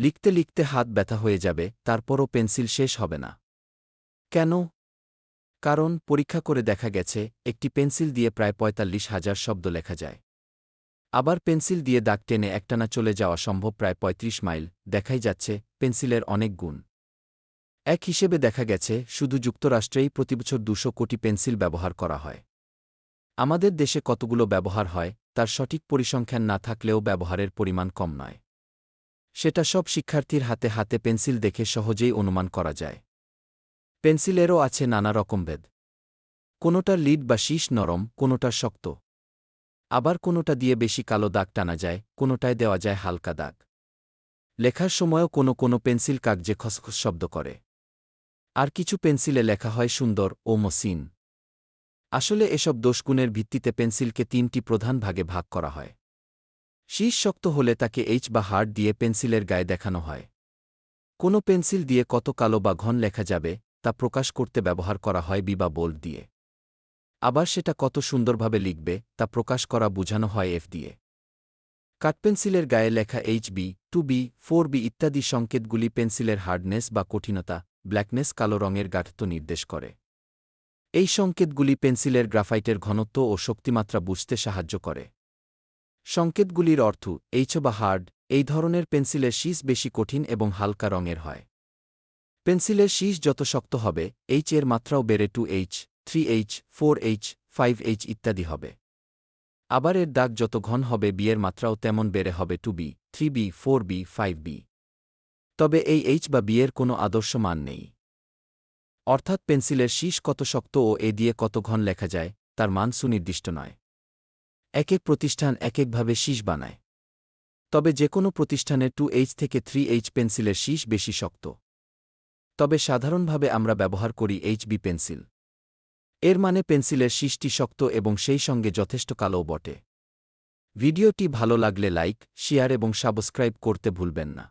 লিখতে লিখতে হাত ব্যথা হয়ে যাবে, তারপরও পেন্সিল শেষ হবে না। কেন? কারণ পরীক্ষা করে দেখা গেছে, একটি পেন্সিল দিয়ে প্রায় পঁয়তাল্লিশ হাজার শব্দ লেখা যায়। আবার পেন্সিল দিয়ে দাগ টেনে একটানা চলে যাওয়া সম্ভব প্রায় ৩৫ মাইল, দেখাই যাচ্ছে, পেন্সিলের অনেক গুণ। এক হিসেবে দেখা গেছে, শুধু যুক্তরাষ্ট্রেই প্রতিবছর দুশো কোটি পেন্সিল ব্যবহার করা হয়। আমাদের দেশে কতগুলো ব্যবহার হয়, তার সঠিক পরিসংখ্যান না থাকলেও ব্যবহারের পরিমাণ কম নয়। সেটা সব শিক্ষার্থীর হাতে হাতে পেন্সিল দেখে সহজেই অনুমান করা যায়। পেন্সিলেরও আছে নানা রকম ভেদ। কোনোটার লিড বা শীষ নরম কোনোটার শক্ত। আবার কোনোটা দিয়ে বেশি কালো দাগ টানা যায়, কোনোটায় দেওয়া যায় হালকা দাগ। লেখার সময়ও কোনো কোনো পেন্সিল কাগজে খসখস শব্দ করে। আর কিছু পেন্সিলে লেখা হয় সুন্দর ও মসিন আসলে এসব দোষগুণের ভিত্তিতে পেন্সিলকে তিনটি প্রধান ভাগে ভাগ করা হয়। শীষ শক্ত হলে তাকে এইচ বা হার্ড দিয়ে পেন্সিলের গায়ে দেখানো হয়। কোনো পেন্সিল দিয়ে কত কালো বা ঘন লেখা যাবে, তা প্রকাশ করতে ব্যবহার করা হয় বি বা বোল্ড দিয়ে। আবার সেটা কত সুন্দরভাবে লিখবে, তা প্রকাশ করা বোঝানো হয় এফ দিয়ে। কাঠপেন্সিলের গায়ে লেখা H B, two B, four B ইত্যাদি সংকেতগুলি পেন্সিলের হার্ডনেস বা কঠিনতা, ব্ল্যাকনেস কালো রঙের গাঠত্ব নির্দেশ করে। এই সংকেতগুলি পেন্সিলের গ্রাফাইটের ঘনত্ব ও শক্তিমাত্রা বুঝতে সাহায্য করে। সংকেতগুলির অর্থ এইচ বা হার্ড, এই ধরনের পেন্সিলের শীষ বেশি কঠিন এবং হালকা রঙের হয়। পেন্সিলের শীষ যত শক্ত হবে এইচ এর মাত্রাও বেড়ে two H three H four H five H ইত্যাদি হবে। আবার এর দাগ যত ঘন হবে বিয়ের মাত্রাও তেমন বেড়ে হবে two B three B four B five B তবে এই এইচ বা বিয়ের কোনো আদর্শ মান নেই। অর্থাৎ পেন্সিলের শীষ কত শক্ত ও এ দিয়ে কত ঘন লেখা যায়, তার মান সুনির্দিষ্ট নয়। এক এক প্রতিষ্ঠান এক একভাবে শীষ বানায়। তবে যে কোনো প্রতিষ্ঠানের টু এইচ থেকে থ্রি এইচ পেন্সিলের শীষ বেশি শক্ত। তবে সাধারণভাবে আমরা ব্যবহার করি এইচবি পেন্সিল। এর মানে পেন্সিলের শীষটি শক্ত এবং সেই সঙ্গে যথেষ্ট কালোও বটে। ভিডিওটি ভালো লাগলে লাইক, শেয়ার এবং সাবস্ক্রাইব করতে ভুলবেন না।